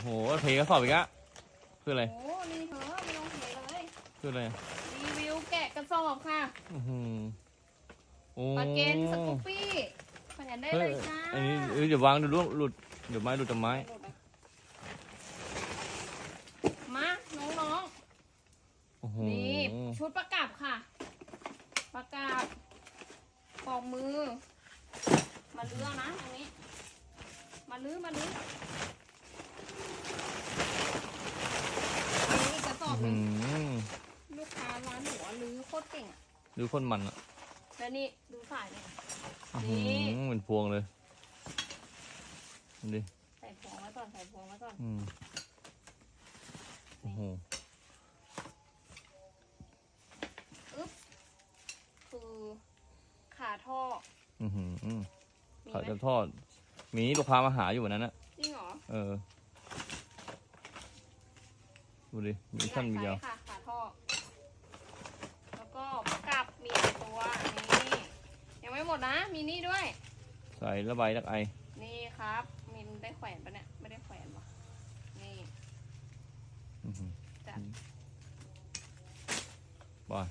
โหเทกระสอบอีกอะคืออะไร โอ้นี่เถอะไม่ต้องเทเลย คืออะไรรีวิวแกะกระสอบค่ะอื้อหือโอ้ปลาเกนสกูปปี้แขวนได้เฮ้เลยยจ้าอันนี้เอ้ยเดี๋ยววางเดี๋ยวล่วงหลุดเดี๋ยวไม้หลุดจากไม้ มาน้องโอ้โห ๆ นี่ชุดประกับค่ะ ประกับปอกมือ มาเลือกนะตรงนี้ มาลื้อมาลื้อนี่อีกกระสอบ หอื้นึองหือลูกค้าร้านหนูอะลื้อโคตรเก่งอะดูคนมันอะแล้วนี่ดูสายเนี่ย อื้อหือเหมือนพวงเลยดูดิใส่พวงไว้ก่อนใส่พวงไว้ก่อน อืมโอ้โหอึ๊บ คือขาท่ออือหืออืมมีเขาไหมจะทอด มีลูกค้ามาหาอยู่วันนั้นอะจริงเหรอ เออ ดูดิมีมีหสั้ลานยมีไซยาวส์ค่ะขาท่อแล้วก็ประกับมีหลายตัวนี่ยังไม่หมดนะ มีนี่ด้วย ใส่ระบายรักไอ นี่ครับมินได้แขวนปะเนี่ยไม่ได้แขวนปะนี่อื้อหือจ้ะบาย